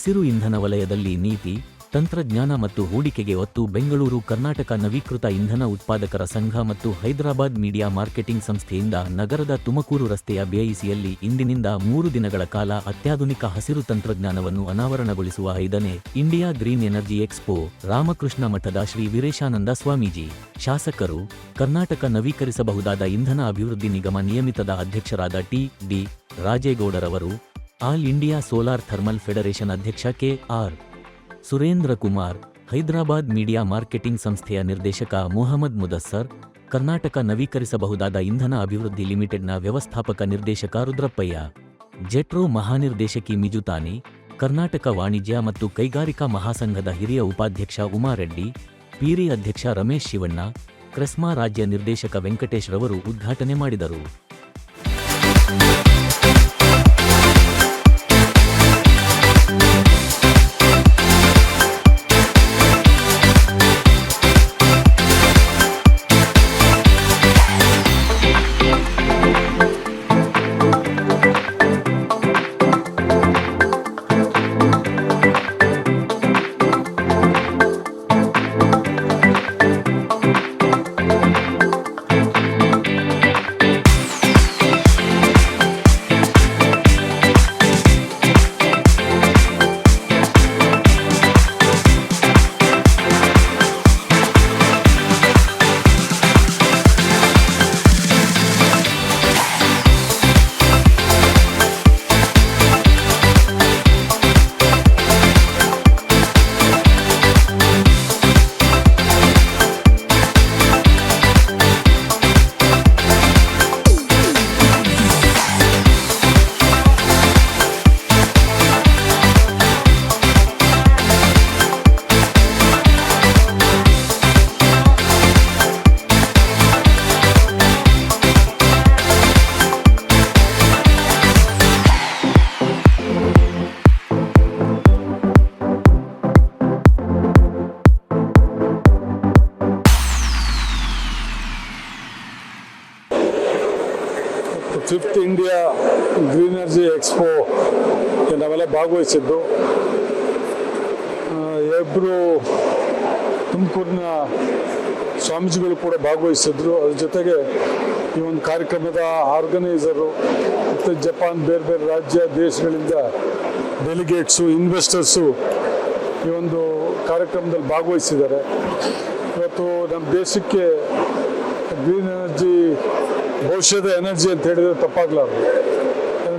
ಹಸಿರು ಇಂಧನ ವಲಯದಲ್ಲಿ ನೀತಿ, ತಂತ್ರಜ್ಞಾನ ಮತ್ತು ಹೂಡಿಕೆಗೆ ಒತ್ತು ಬೆಂಗಳೂರು ಕರ್ನಾಟಕ ನವೀಕೃತ ಇಂಧನ ಉತ್ಪಾದಕರ ಸಂಘ ಮತ್ತು ಹೈದರಾಬಾದ್ ಮೀಡಿಯಾ ಮಾರ್ಕೆಟಿಂಗ್ ಸಂಸ್ಥೆಯಿಂದ ನಗರದ ತುಮಕೂರು ರಸ್ತೆಯ ಬಿಐಸಿಯಲ್ಲಿ ಇಂದಿನಿಂದ ಮೂರು ದಿನಗಳ ಕಾಲ ಅತ್ಯಾಧುನಿಕ ಹಸಿರು ತಂತ್ರಜ್ಞಾನವನ್ನು ಅನಾವರಣಗೊಳಿಸುವ ಐದನೇ India green energy expo, Ramakrishna ಮಠದ ಶ್ರೀ ವೀರೇಶಾನಂದ ಸ್ವಾಮೀಜಿ. ಶಾಸಕರು, ಕರ್ನಾಟಕ ನವೀಕರಿಸಬಹುದಾದ ಇಂಧನ ಅಭಿವೃದ್ಧಿ ನಿಗಮ ನಿಯಮಿತದ ಅಧ್ಯಕ್ಷರಾದ T. D. ರಾಜೇಗೌಡರವರು all India solar thermal federation ಅಧ್ಯಕ್ಷ K R. Surendra Kumar, Hyderabad media marketing ಸಂಸ್ಥೆಯ ನಿರ್ದೇಶಕ ಮೊಹಮ್ಮದ್ ಮುದಸ್ಸರ್, ಕರ್ನಾಟಕ ನವೀಕರಿಸಬಹುದಾದ ಇಂಧನ ಅಭಿವೃದ್ಧಿ ಲಿಮಿಟೆಡ್ನ ವ್ಯವಸ್ಥಾಪಕ ನಿರ್ದೇಶಕ ರುದ್ರಪ್ಪಯ್ಯ, ಜೆಟ್ರೋ ಮಹಾನಿರ್ದೇಶಕಿ ಮಿಜುತಾನಿ ಕರ್ನಾಟಕ ವಾಣಿಜ್ಯ ಮತ್ತು ಕೈಗಾರಿಕಾ ಮಹಾಸಂಘದ ಹಿರಿಯ ಉಪಾಧ್ಯಕ್ಷ ಉಮಾರೆಡ್ಡಿ, ಪೀರಿ ಅಧ್ಯಕ್ಷ ರಮೇಶ್ ಶಿವಣ್ಣ, ಕ್ರೆಸ್ಮಾ ರಾಜ್ಯ ನಿರ್ದೇಶಕ ವೆಂಕಟೇಶ್ ರವರು ಉದ್ಘಾಟನೆ ಮಾಡಿದರು. Fifth India green energy expo ನಾವೆಲ್ಲ ಭಾಗವಹಿಸಿದ್ದು. ಇಬ್ಬರು ತುಮಕೂರಿನ ಸ್ವಾಮೀಜಿಗಳು ಕೂಡ ಭಾಗವಹಿಸಿದ್ರು. ಅದ್ರ ಜೊತೆಗೆ ಈ ಒಂದು ಕಾರ್ಯಕ್ರಮದ ಆರ್ಗನೈಸರು ಮತ್ತು ಜಪಾನ್ ಬೇರೆ ಬೇರೆ ರಾಜ್ಯ ದೇಶಗಳಿಂದ ಡೆಲಿಗೇಟ್ಸು, ಇನ್ವೆಸ್ಟರ್ಸು ಈ ಒಂದು ಕಾರ್ಯಕ್ರಮದಲ್ಲಿ ಭಾಗವಹಿಸಿದ್ದಾರೆ. ಇವತ್ತು ನಮ್ಮ ದೇಶಕ್ಕೆ ಗ್ರೀನ್ ಎನರ್ಜಿ ಭವಿಷ್ಯದ ಎನರ್ಜಿ ಅಂತ ಹೇಳಿದ್ರೆ ತಪ್ಪಾಗಲಾರದು.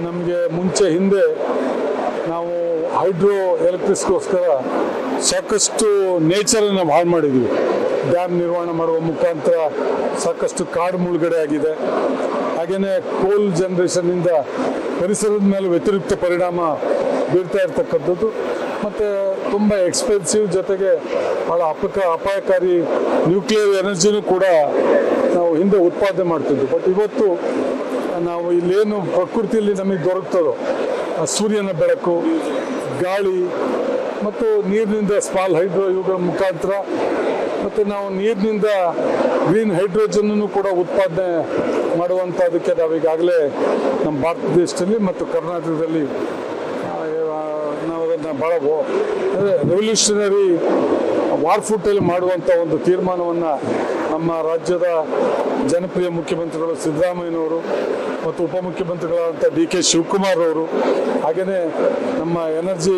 ನಮಗೆ ಮುಂಚೆ ಹಿಂದೆ ನಾವು ಹೈಡ್ರೋ ಎಲೆಕ್ಟ್ರಿಸ್ಗೋಸ್ಕರ ಸಾಕಷ್ಟು ನೇಚರನ್ನು ಹಾಳು ಮಾಡಿದ್ವಿ. ಡ್ಯಾಮ್ ನಿರ್ವಹಣೆ ಮಾಡುವ ಮುಖಾಂತರ ಸಾಕಷ್ಟು ಕಾಡು ಮುಳುಗಡೆ ಆಗಿದೆ. ಹಾಗೆಯೇ ಕೋಲ್ ಜನ್ರೇಷನ್ನಿಂದ ಪರಿಸರದ ಮೇಲೆ ವ್ಯತಿರಿಕ್ತ ಪರಿಣಾಮ ಬೀರ್ತಾ ಇರ್ತಕ್ಕಂಥದ್ದು. ಮತ್ತು ತುಂಬ ಎಕ್ಸ್ಪೆನ್ಸಿವ್ ಜೊತೆಗೆ ಭಾಳ ಅಪಕ, ಅಪಾಯಕಾರಿ ನ್ಯೂಕ್ಲಿಯರ್ ಎನರ್ಜಿನೂ ಕೂಡ ನಾವು ಹಿಂದೆ ಉತ್ಪಾದನೆ ಮಾಡ್ತಿದ್ವಿ. ಬಟ್ ಇವತ್ತು ನಾವು ಇಲ್ಲೇನು ಪ್ರಕೃತಿಯಲ್ಲಿ ನಮಗೆ ದೊರಕ್ತದೋ ಸೂರ್ಯನ ಬೆಳಕು, ಗಾಳಿ, ಮತ್ತು ನೀರಿನಿಂದ ಸ್ಮಾಲ್ ಹೈಡ್ರೋ ಇವುಗಳ ಮುಖಾಂತರ, ಮತ್ತು ನಾವು ನೀರಿನಿಂದ ಗ್ರೀನ್ ಹೈಡ್ರೋಜನ್ನು ಕೂಡ ಉತ್ಪಾದನೆ ಮಾಡುವಂಥದ್ದಕ್ಕೆ ನಾವೀಗಾಗಲೇ ನಮ್ಮ ಭಾರತ ದೇಶದಲ್ಲಿ ಮತ್ತು ಕರ್ನಾಟಕದಲ್ಲಿ ನಾವು ಅದನ್ನು ಭಾಳ ರೆವಲ್ಯೂಷನರಿ ವಾರ್ ಫುಟಲ್ಲಿ ಮಾಡುವಂಥ ಒಂದು ತೀರ್ಮಾನವನ್ನು ನಮ್ಮ ರಾಜ್ಯದ ಜನಪ್ರಿಯ ಮುಖ್ಯಮಂತ್ರಿಗಳು ಸಿದ್ದರಾಮಯ್ಯನವರು ಮತ್ತು ಉಪಮುಖ್ಯಮಂತ್ರಿಗಳಾದಂಥ ಡಿ ಕೆ ಶಿವಕುಮಾರ್ ಅವರು ಹಾಗೆಯೇ ನಮ್ಮ ಎನರ್ಜಿ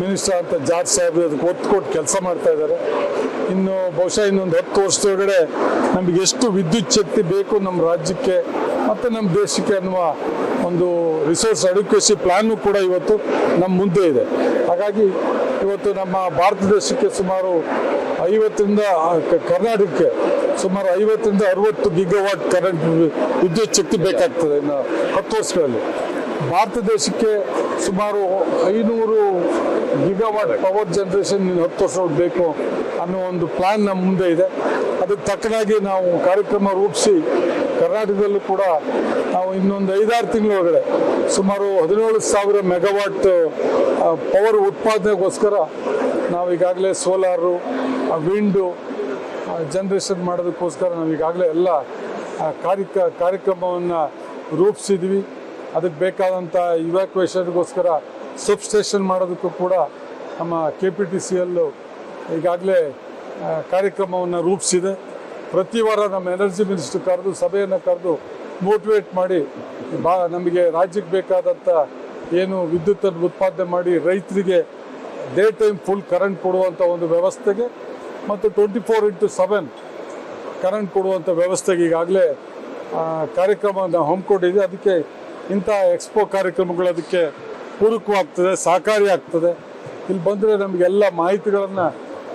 ಮಿನಿಸ್ಟರ್ ಅಂತ ಜಾರ್ಜ್ ಸಾಹೇಬ್ ಅದಕ್ಕೆ ಒತ್ತು ಕೊಟ್ಟು ಕೆಲಸ ಮಾಡ್ತಾ ಇದ್ದಾರೆ. ಇನ್ನು ಬಹುಶಃ ಇನ್ನೊಂದು ಹತ್ತು ವರ್ಷದೊಳಗಡೆ ನಮಗೆ ಎಷ್ಟು ವಿದ್ಯುತ್ ಶಕ್ತಿ ಬೇಕು ನಮ್ಮ ರಾಜ್ಯಕ್ಕೆ ಮತ್ತು ನಮ್ಮ ದೇಶಕ್ಕೆ ಅನ್ನುವ ಒಂದು ರಿಸೋರ್ಸ್ ಅಡಿಕ್ವೇಸಿ ಪ್ಲಾನು ಕೂಡ ಇವತ್ತು ನಮ್ಮ ಮುಂದೆ ಇದೆ. ಹಾಗಾಗಿ ಇವತ್ತು ನಮ್ಮ ಭಾರತ ದೇಶಕ್ಕೆ ಸುಮಾರು ಐವತ್ತರಿಂದ ಕರ್ನಾಟಕಕ್ಕೆ ಸುಮಾರು ಐವತ್ತರಿಂದ ಅರವತ್ತು ಗಿಗಾವಾಟ್ ಕರೆಂಟ್ ವಿದ್ಯುತ್ ಶಕ್ತಿ ಬೇಕಾಗ್ತದೆ ಇನ್ನು ಹತ್ತು ವರ್ಷಗಳಲ್ಲಿ. ಭಾರತ ದೇಶಕ್ಕೆ ಸುಮಾರು ಐನೂರು ಗಿಗಾವಾಟ್ ಪವರ್ ಜನ್ರೇಷನ್ ಹತ್ತು ವರ್ಷ ಬೇಕು ಅನ್ನೋ ಒಂದು ಪ್ಲಾನ್ ನಮ್ಮ ಮುಂದೆ ಇದೆ. ಅದಕ್ಕೆ ತಕ್ಕನಾಗಿ ನಾವು ಕಾರ್ಯಕ್ರಮ ರೂಪಿಸಿ ಕರ್ನಾಟಕದಲ್ಲೂ ಕೂಡ ನಾವು ಇನ್ನೊಂದು ಐದಾರು ತಿಂಗಳೊಳಗಡೆ ಸುಮಾರು ಹದಿನೇಳು ಸಾವಿರ ಮೆಗಾವಾಟ್ ಪವರ್ ಉತ್ಪಾದನೆಗೋಸ್ಕರ ನಾವು ಈಗಾಗಲೇ ಸೋಲಾರು ವಿಂಡು ಜನ್ರೇಷನ್ ಮಾಡೋದಕ್ಕೋಸ್ಕರ ನಾವು ಈಗಾಗಲೇ ಎಲ್ಲ ಕಾರ್ಯಕ, ಕಾರ್ಯಕ್ರಮವನ್ನು ರೂಪಿಸಿದ್ವಿ. ಅದಕ್ಕೆ ಬೇಕಾದಂಥ ಇವ್ಯಾಕ್ಯುವೇಷನ್ಗೋಸ್ಕರ ಸಬ್ ಸ್ಟೇಷನ್ ಮಾಡೋದಕ್ಕೂ ಕೂಡ ನಮ್ಮ ಕೆ ಪಿ ಟಿ ಸಿ ಈಗಾಗಲೇ ಕಾರ್ಯಕ್ರಮವನ್ನು ರೂಪಿಸಿದೆ. ಪ್ರತಿ ವಾರ ನಮ್ಮ ಎನರ್ಜಿ ಮಿನಿಸ್ಟರ್ ಕರೆದು ಸಭೆಯನ್ನು ಕರೆದು ಮೋಟಿವೇಟ್ ಮಾಡಿ, ಬಾ, ನಮಗೆ ರಾಜ್ಯಕ್ಕೆ ಬೇಕಾದಂಥ ಏನು ವಿದ್ಯುತ್ತನ್ನು ಉತ್ಪಾದನೆ ಮಾಡಿ ರೈತರಿಗೆ ಡೇ ಟೈಮ್ ಫುಲ್ ಕರೆಂಟ್ ಕೊಡುವಂಥ ಒಂದು ವ್ಯವಸ್ಥೆಗೆ ಮತ್ತು twenty four into seven current ಕೊಡುವಂಥ ವ್ಯವಸ್ಥೆಗೆ ಈಗಾಗಲೇ ಕಾರ್ಯಕ್ರಮವನ್ನು ಹಮ್ಮಿಕೊಂಡಿದೆ. ಅದಕ್ಕೆ ಇಂಥ ಎಕ್ಸ್ಪೋ ಕಾರ್ಯಕ್ರಮಗಳು ಅದಕ್ಕೆ ಪೂರಕವಾಗ್ತದೆ, ಸಹಕಾರಿ ಆಗ್ತದೆ. ಇಲ್ಲಿ ಬಂದರೆ ನಮಗೆಲ್ಲ ಮಾಹಿತಿಗಳನ್ನು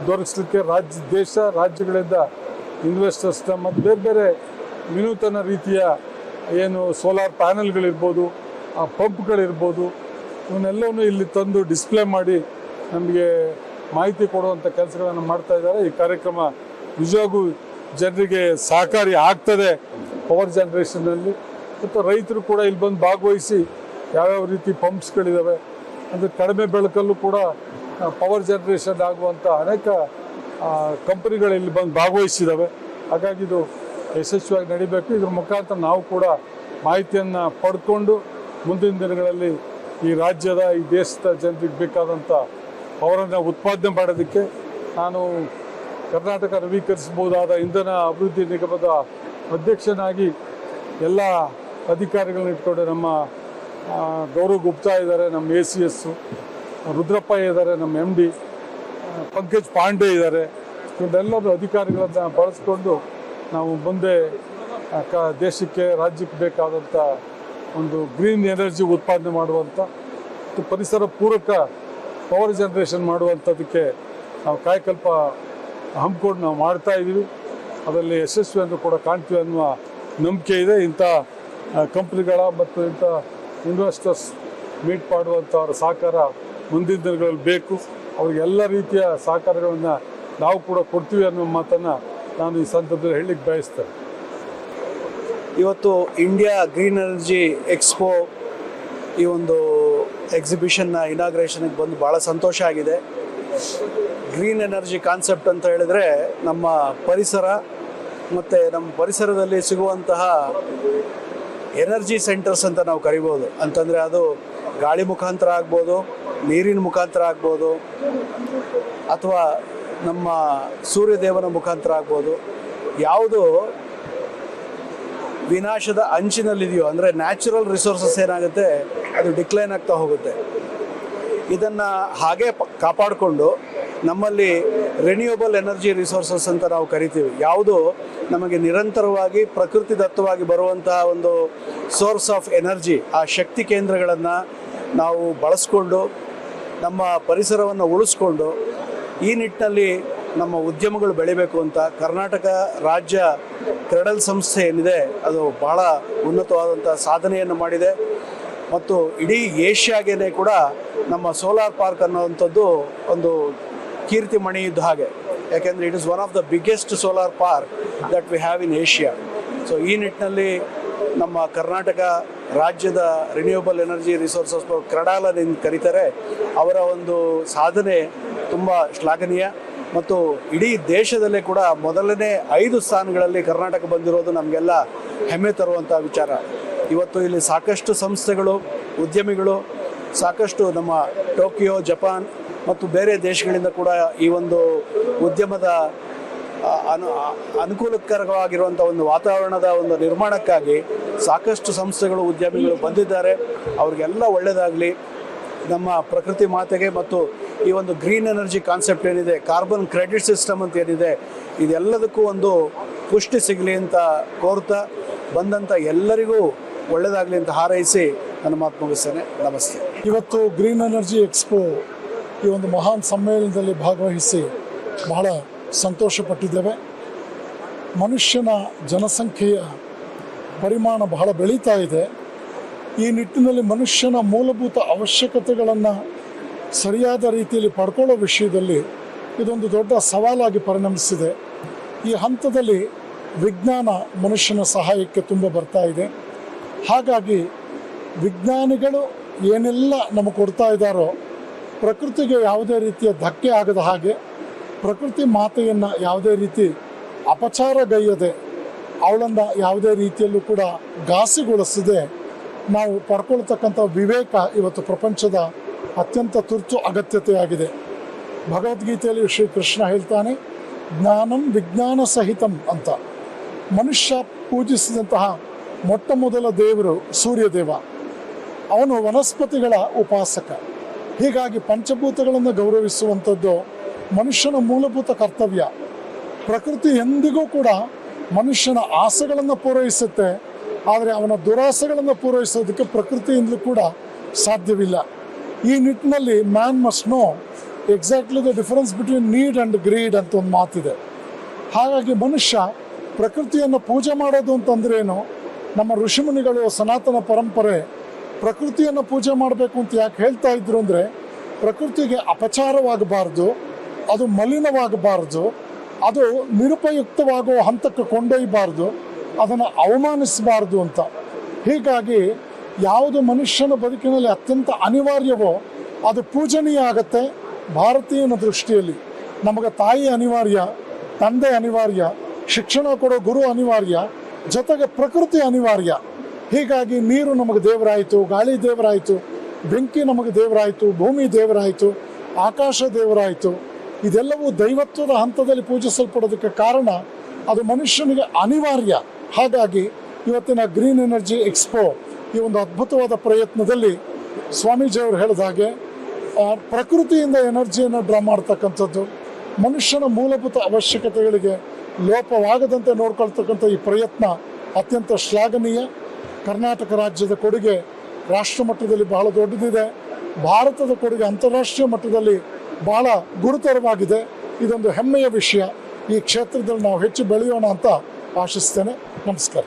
ದೊರಕಿಸಲಿಕ್ಕೆ ರಾಜ್ಯ, ದೇಶ, ರಾಜ್ಯಗಳಿಂದ ಇನ್ವೆಸ್ಟರ್ಸ್ನ ಮತ್ತು ಬೇರೆ ಬೇರೆ ವಿನೂತನ ರೀತಿಯ ಏನು ಸೋಲಾರ್ ಪ್ಯಾನೆಲ್ಗಳಿರ್ಬೋದು ಆ ಪಂಪ್ಗಳಿರ್ಬೋದು ಇವನ್ನೆಲ್ಲವೂ ಇಲ್ಲಿ ತಂದು ಡಿಸ್ಪ್ಲೇ ಮಾಡಿ ನಮಗೆ ಮಾಹಿತಿ ಕೊಡುವಂಥ ಕೆಲಸಗಳನ್ನು ಮಾಡ್ತಾ ಇದ್ದಾರೆ. ಈ ಕಾರ್ಯಕ್ರಮ ನಿಜವಾಗೂ ಜನರಿಗೆ ಸಹಕಾರಿ ಆಗ್ತದೆ ಪವರ್ ಜನ್ರೇಷನ್ನಲ್ಲಿ ಮತ್ತು ರೈತರು ಕೂಡ ಇಲ್ಲಿ ಬಂದು ಭಾಗವಹಿಸಿ ಯಾವ್ಯಾವ ರೀತಿ ಪಂಪ್ಸ್ಗಳಿದ್ದಾವೆ ಅಂದರೆ ಕಡಿಮೆ ಬೆಳಕಲ್ಲೂ ಕೂಡ ಪವರ್ ಜನ್ರೇಷನ್ ಆಗುವಂಥ ಅನೇಕ ಕಂಪನಿಗಳು ಇಲ್ಲಿ ಬಂದು ಭಾಗವಹಿಸಿದ್ದಾವೆ ಹಾಗಾಗಿ ಇದು ಯಶಸ್ವಿಯಾಗಿ ನಡಿಬೇಕು. ಇದ್ರ ಮುಖಾಂತರ ನಾವು ಕೂಡ ಮಾಹಿತಿಯನ್ನು ಪಡ್ಕೊಂಡು ಮುಂದಿನ ದಿನಗಳಲ್ಲಿ ಈ ರಾಜ್ಯದ, ಈ ದೇಶದ ಜನರಿಗೆ ಬೇಕಾದಂಥ ಅವರನ್ನು ಉತ್ಪಾದನೆ ಮಾಡೋದಕ್ಕೆ ನಾನು ಕರ್ನಾಟಕ ನವೀಕರಿಸಬಹುದಾದ ಇಂಧನ ಅಭಿವೃದ್ಧಿ ನಿಗಮದ ಅಧ್ಯಕ್ಷನಾಗಿ ಎಲ್ಲ ಅಧಿಕಾರಿಗಳನ್ನ ಇಟ್ಕೊಂಡು ನಮ್ಮ ಗೌರವ್ ಗುಪ್ತಾ ಇದ್ದಾರೆ, ನಮ್ಮ ಎ ಸಿ ಎಸ್ಸು ರುದ್ರಪ್ಪ ಇದ್ದಾರೆ, ನಮ್ಮ ಎಂ ಡಿ ಪಂಕಜ್ ಪಾಂಡೆ ಇದ್ದಾರೆ. ಇವನ್ನೆಲ್ಲರೂ ಅಧಿಕಾರಿಗಳನ್ನ ಬಳಸ್ಕೊಂಡು ನಾವು ಮುಂದೆ ಕ, ದೇಶಕ್ಕೆ, ರಾಜ್ಯಕ್ಕೆ ಬೇಕಾದಂಥ ಒಂದು ಗ್ರೀನ್ ಎನರ್ಜಿ ಉತ್ಪಾದನೆ ಮಾಡುವಂಥ ಮತ್ತು ಪರಿಸರ ಪೂರಕ ಪವರ್ ಜನ್ರೇಷನ್ ಮಾಡುವಂಥದಕ್ಕೆ ನಾವು ಕಾಯಕಲ್ಪ ಹಮ್ಮಿಕೊಂಡು ನಾವು ಮಾಡ್ತಾ ಇದ್ದೀವಿ ಅದರಲ್ಲಿ ಯಶಸ್ವಿಯನ್ನು ಕೂಡ ಕಾಣ್ತೀವಿ ಅನ್ನುವ ನಂಬಿಕೆ ಇದೆ. ಇಂಥ ಕಂಪ್ನಿಗಳ ಮತ್ತು ಇಂಥ ಇನ್ವೆಸ್ಟರ್ಸ್ ಮೀಟ್ ಮಾಡುವಂಥವ್ರ ಸಹಕಾರ ಮುಂದಿನ ದಿನಗಳಲ್ಲಿ ಬೇಕು. ಅವ್ರಿಗೆ ಎಲ್ಲ ರೀತಿಯ ಸಹಕಾರಗಳನ್ನು ನಾವು ಕೂಡ ಕೊಡ್ತೀವಿ ಅನ್ನೋ ಮಾತನ್ನು ನಾನು ಈ ಸಂದರ್ಭದಲ್ಲಿ ಹೇಳಲಿಕ್ಕೆ ಬಯಸ್ತೇನೆ. ಇವತ್ತು ಇಂಡಿಯಾ ಗ್ರೀನ್ ಎನರ್ಜಿ ಎಕ್ಸ್ಪೋ ಈ ಒಂದು ಎಕ್ಸಿಬಿಷನ್ನ ಇನಾಗ್ರೇಷನ್ಗೆ ಬಂದು ಭಾಳ ಸಂತೋಷ ಆಗಿದೆ. ಗ್ರೀನ್ ಎನರ್ಜಿ ಕಾನ್ಸೆಪ್ಟ್ ಅಂತ ಹೇಳಿದ್ರೆ ನಮ್ಮ ಪರಿಸರ ಮತ್ತು ನಮ್ಮ ಪರಿಸರದಲ್ಲಿ ಸಿಗುವಂತಹ ಎನರ್ಜಿ ಸೆಂಟರ್ಸ್ ಅಂತ ನಾವು ಕರಿಬೋದು. ಅಂತಂದರೆ ಅದು ಗಾಳಿ ಮುಖಾಂತರ ಆಗ್ಬೋದು ನೀರಿನ ಮುಖಾಂತರ ಆಗ್ಬೋದು, ಅಥವಾ ನಮ್ಮ ಸೂರ್ಯದೇವನ ಮುಖಾಂತರ ಆಗ್ಬೋದು, ಯಾವುದು ವಿನಾಶದ ಅಂಚಿನಲ್ಲಿದೆಯೋ, ಅಂದರೆ ನ್ಯಾಚುರಲ್ ರಿಸೋರ್ಸಸ್ ಏನಾಗುತ್ತೆ, ಅದು ಡಿಕ್ಲೈನ್ ಆಗ್ತಾ ಹೋಗುತ್ತೆ. ಇದನ್ನು ಹಾಗೆ ಕಾಪಾಡಿಕೊಂಡು ನಮ್ಮಲ್ಲಿ ರಿನ್ಯೂಯಬಲ್ ಎನರ್ಜಿ ರಿಸೋರ್ಸಸ್ ಅಂತ ನಾವು ಕರಿತೀವಿ. ಯಾವುದು ನಮಗೆ ನಿರಂತರವಾಗಿ, ಪ್ರಕೃತಿ ದತ್ತವಾಗಿ ಬರುವಂತಹ ಒಂದು ಸೋರ್ಸ್ ಆಫ್ ಎನರ್ಜಿ ಆ ಶಕ್ತಿ ಕೇಂದ್ರಗಳನ್ನು ನಾವು ಬಳಸ್ಕೊಂಡು ನಮ್ಮ ಪರಿಸರವನ್ನು ಉಳಿಸ್ಕೊಂಡು ಈ ನಿಟ್ಟಿನಲ್ಲಿ ನಮ್ಮ ಉದ್ಯಮಗಳು ಬೆಳಿಬೇಕು ಅಂತ ಕರ್ನಾಟಕ ರಾಜ್ಯ ಕ್ರೆಡಲ್ ಸಂಸ್ಥೆ ಏನಿದೆ, ಅದು ಬಹಳ ಉನ್ನತವಾದಂಥ ಸಾಧನೆಯನ್ನು ಮಾಡಿದೆ. ಮತ್ತು ಇಡೀ ಏಷ್ಯಾಗೇನೆ ಕೂಡ ನಮ್ಮ ಸೋಲಾರ್ ಪಾರ್ಕ್ ಅನ್ನೋವಂಥದ್ದು ಒಂದು ಕೀರ್ತಿಮಣಿ ಇದ್ದ ಹಾಗೆ. ಯಾಕೆಂದರೆ it is one of the biggest solar park that we have in Asia so ಈ ನಿಟ್ಟಿನಲ್ಲಿ ನಮ್ಮ ಕರ್ನಾಟಕ ರಾಜ್ಯದ ರಿನ್ಯೂಯಬಲ್ ಎನರ್ಜಿ ರಿಸೋರ್ಸಸ್ ಕ್ರಡಾಲ್ ಎಂದು ಕರೀತಾರೆ. ಅವರ ಒಂದು ಸಾಧನೆ ತುಂಬ ಶ್ಲಾಘನೀಯ. ಮತ್ತು ಇಡೀ ದೇಶದಲ್ಲೇ ಕೂಡ ಮೊದಲನೇ ಐದು ಸ್ಥಾನಗಳಲ್ಲಿ ಕರ್ನಾಟಕ ಬಂದಿರೋದು ನಮಗೆಲ್ಲ ಹೆಮ್ಮೆ ತರುವಂಥ ವಿಚಾರ. ಇವತ್ತು ಇಲ್ಲಿ ಸಾಕಷ್ಟು ಸಂಸ್ಥೆಗಳು, ಉದ್ಯಮಿಗಳು, ಸಾಕಷ್ಟು ನಮ್ಮ ಟೋಕಿಯೋ, ಜಪಾನ್ ಮತ್ತು ಬೇರೆ ದೇಶಗಳಿಂದ ಕೂಡ ಈ ಒಂದು ಉದ್ಯಮದ ಅನು ಅನುಕೂಲಕರವಾಗಿರುವಂಥ ಒಂದು ವಾತಾವರಣದ ಒಂದು ನಿರ್ಮಾಣಕ್ಕಾಗಿ ಸಾಕಷ್ಟು ಸಂಸ್ಥೆಗಳು, ಉದ್ಯಮಿಗಳು ಬಂದಿದ್ದಾರೆ. ಅವ್ರಿಗೆಲ್ಲ ಒಳ್ಳೆಯದಾಗಲಿ ನಮ್ಮ ಪ್ರಕೃತಿ ಮಾತೆಗೆ ಮತ್ತು ಈ ಒಂದು ಗ್ರೀನ್ ಎನರ್ಜಿ ಕಾನ್ಸೆಪ್ಟ್ ಏನಿದೆ, ಕಾರ್ಬನ್ ಕ್ರೆಡಿಟ್ ಸಿಸ್ಟಮ್ ಅಂತ ಏನಿದೆ, ಇದೆಲ್ಲದಕ್ಕೂ ಒಂದು ಪುಷ್ಟಿ ಸಿಗಲಿ ಅಂತ ಕೋರ್ತಾ ಬಂದಂಥ ಎಲ್ಲರಿಗೂ ಒಳ್ಳೆಯದಾಗಲಿ ಅಂತ ಹಾರೈಸಿ ನನ್ನ ಮಾತು ಮುಗಿಸ್ತೇನೆ. ನಮಸ್ತೆ. ಇವತ್ತು ಗ್ರೀನ್ ಎನರ್ಜಿ ಎಕ್ಸ್ಪೋ ಈ ಒಂದು ಮಹಾನ್ ಸಮ್ಮೇಳನದಲ್ಲಿ ಭಾಗವಹಿಸಿ ಬಹಳ ಸಂತೋಷಪಟ್ಟಿದ್ದೇವೆ. ಮನುಷ್ಯನ ಜನಸಂಖ್ಯೆಯ ಪರಿಮಾಣ ಬಹಳ ಬೆಳೀತಾ ಇದೆ. ಈ ನಿಟ್ಟಿನಲ್ಲಿ ಮನುಷ್ಯನ ಮೂಲಭೂತ ಅವಶ್ಯಕತೆಗಳನ್ನು ಸರಿಯಾದ ರೀತಿಯಲ್ಲಿ ಪಡ್ಕೊಳ್ಳೋ ವಿಷಯದಲ್ಲಿ ಇದೊಂದು ದೊಡ್ಡ ಸವಾಲಾಗಿ ಪರಿಣಮಿಸಿದೆ. ಈ ಹಂತದಲ್ಲಿ ವಿಜ್ಞಾನ ಮನುಷ್ಯನ ಸಹಾಯಕ್ಕೆ ತುಂಬ ಬರ್ತಾ ಇದೆ. ಹಾಗಾಗಿ ವಿಜ್ಞಾನಿಗಳು ಏನೆಲ್ಲ ನಮಗೆ ಕೊಡ್ತಾ ಇದ್ದಾರೋ ಪ್ರಕೃತಿಗೆ ಯಾವುದೇ ರೀತಿಯ ಧಕ್ಕೆ ಆಗದ ಹಾಗೆ ಪ್ರಕೃತಿ ಮಾತೆಯನ್ನು ಯಾವುದೇ ರೀತಿ ಅಪಚಾರಗೈಯದೆ, ಅವಳನ್ನು ಯಾವುದೇ ರೀತಿಯಲ್ಲೂ ಕೂಡ ಘಾಸಿಗೊಳಿಸದೆ ನಾವು ಪಡ್ಕೊಳ್ತಕ್ಕಂಥ ವಿವೇಕ ಇವತ್ತು ಪ್ರಪಂಚದ ಅತ್ಯಂತ ತುರ್ತು ಅಗತ್ಯತೆಯಾಗಿದೆ. ಭಗವದ್ಗೀತೆಯಲ್ಲಿ ಶ್ರೀಕೃಷ್ಣ ಹೇಳ್ತಾನೆ, ಜ್ಞಾನಂ ವಿಜ್ಞಾನ ಸಹಿತಂ ಅಂತ. ಮನುಷ್ಯ ಪೂಜಿಸಿದಂತಹ ಮೊಟ್ಟ ಮೊದಲ ದೇವರು ಸೂರ್ಯದೇವ. ಅವನು ವನಸ್ಪತಿಗಳ ಉಪಾಸಕ. ಹೀಗಾಗಿ ಪಂಚಭೂತಗಳನ್ನು ಗೌರವಿಸುವಂಥದ್ದು ಮನುಷ್ಯನ ಮೂಲಭೂತ ಕರ್ತವ್ಯ. ಪ್ರಕೃತಿ ಎಂದಿಗೂ ಕೂಡ ಮನುಷ್ಯನ ಆಸೆಗಳನ್ನು ಪೂರೈಸುತ್ತೆ. ಆದರೆ ಅವನ ದುರಾಸೆಗಳನ್ನು ಪೂರೈಸೋದಕ್ಕೆ ಪ್ರಕೃತಿಯಿಂದಲೂ ಕೂಡ ಸಾಧ್ಯವಿಲ್ಲ. ಈ ನಿಟ್ಟಿನಲ್ಲಿ man must know exactly the difference between need and greed ಅಂತ ಒಂದು ಮಾತಿದೆ. ಹಾಗಾಗಿ ಮನುಷ್ಯ ಪ್ರಕೃತಿಯನ್ನು ಪೂಜೆ ಮಾಡೋದು ಅಂತಂದ್ರೇನು ನಮ್ಮ ಋಷಿಮುನಿಗಳು, ಸನಾತನ ಪರಂಪರೆ ಪ್ರಕೃತಿಯನ್ನು ಪೂಜೆ ಮಾಡಬೇಕು ಅಂತ ಯಾಕೆ ಹೇಳ್ತಾ ಇದ್ರು ಅಂದರೆ ಪ್ರಕೃತಿಗೆ ಅಪಚಾರವಾಗಬಾರ್ದು. ಅದು ಮಲಿನವಾಗಬಾರದು. ಅದು ನಿರುಪಯುಕ್ತವಾಗುವ ಹಂತಕ್ಕೆ ಕೊಂಡೊಯ್ಯಬಾರ್ದು ಅದನ್ನು ಅವಮಾನಿಸಬಾರ್ದು ಅಂತ. ಹೀಗಾಗಿ ಯಾವುದು ಮನುಷ್ಯನ ಬದುಕಿನಲ್ಲಿ ಅತ್ಯಂತ ಅನಿವಾರ್ಯವೋ ಅದು ಪೂಜನೀಯ ಆಗತ್ತೆ. ಭಾರತೀಯನ ದೃಷ್ಟಿಯಲ್ಲಿ ನಮಗೆ ತಾಯಿ ಅನಿವಾರ್ಯ, ತಂದೆ ಅನಿವಾರ್ಯ, ಶಿಕ್ಷಣ ಕೊಡೋ ಗುರು ಅನಿವಾರ್ಯ, ಜೊತೆಗೆ ಪ್ರಕೃತಿ ಅನಿವಾರ್ಯ. ಹೀಗಾಗಿ ನೀರು ನಮಗೆ ದೇವರಾಯಿತು, ಗಾಳಿ ದೇವರಾಯಿತು, ಬೆಂಕಿ ನಮಗೆ ದೇವರಾಯಿತು, ಭೂಮಿ ದೇವರಾಯಿತು, ಆಕಾಶ ದೇವರಾಯಿತು. ಇದೆಲ್ಲವೂ ದೈವತ್ವದ ಹಂತದಲ್ಲಿ ಪೂಜಿಸಲ್ಪಡೋದಕ್ಕೆ ಕಾರಣ ಅದು ಮನುಷ್ಯನಿಗೆ ಅನಿವಾರ್ಯ. ಹಾಗಾಗಿ ಇವತ್ತಿನ ಗ್ರೀನ್ ಎನರ್ಜಿ ಎಕ್ಸ್ಪೋ ಈ ಒಂದು ಅದ್ಭುತವಾದ ಪ್ರಯತ್ನದಲ್ಲಿ ಸ್ವಾಮೀಜಿಯವರು ಹೇಳಿದ ಹಾಗೆ ಪ್ರಕೃತಿಯಿಂದ ಎನರ್ಜಿಯನ್ನು ಡ್ರಾ ಮಾಡ್ತಕ್ಕಂಥದ್ದು, ಮನುಷ್ಯನ ಮೂಲಭೂತ ಅವಶ್ಯಕತೆಗಳಿಗೆ ಲೋಪವಾಗದಂತೆ ನೋಡ್ಕೊಳ್ತಕ್ಕಂಥ ಈ ಪ್ರಯತ್ನ ಅತ್ಯಂತ ಶ್ಲಾಘನೀಯ. ಕರ್ನಾಟಕ ರಾಜ್ಯದ ಕೊಡುಗೆ ರಾಷ್ಟ್ರ ಮಟ್ಟದಲ್ಲಿ ಬಹಳ ದೊಡ್ಡದಿದೆ. ಭಾರತದ ಕೊಡುಗೆ ಅಂತಾರಾಷ್ಟ್ರೀಯ ಮಟ್ಟದಲ್ಲಿ ಬಹಳ ಗುರುತರವಾಗಿದೆ. ಇದೊಂದು ಹೆಮ್ಮೆಯ ವಿಷಯ. ಈ ಕ್ಷೇತ್ರದಲ್ಲಿ ನಾವು ಹೆಚ್ಚು ಬೆಳೆಯೋಣ ಅಂತ ಆಶಿಸ್ತೇನೆ. ನಮಸ್ಕಾರ.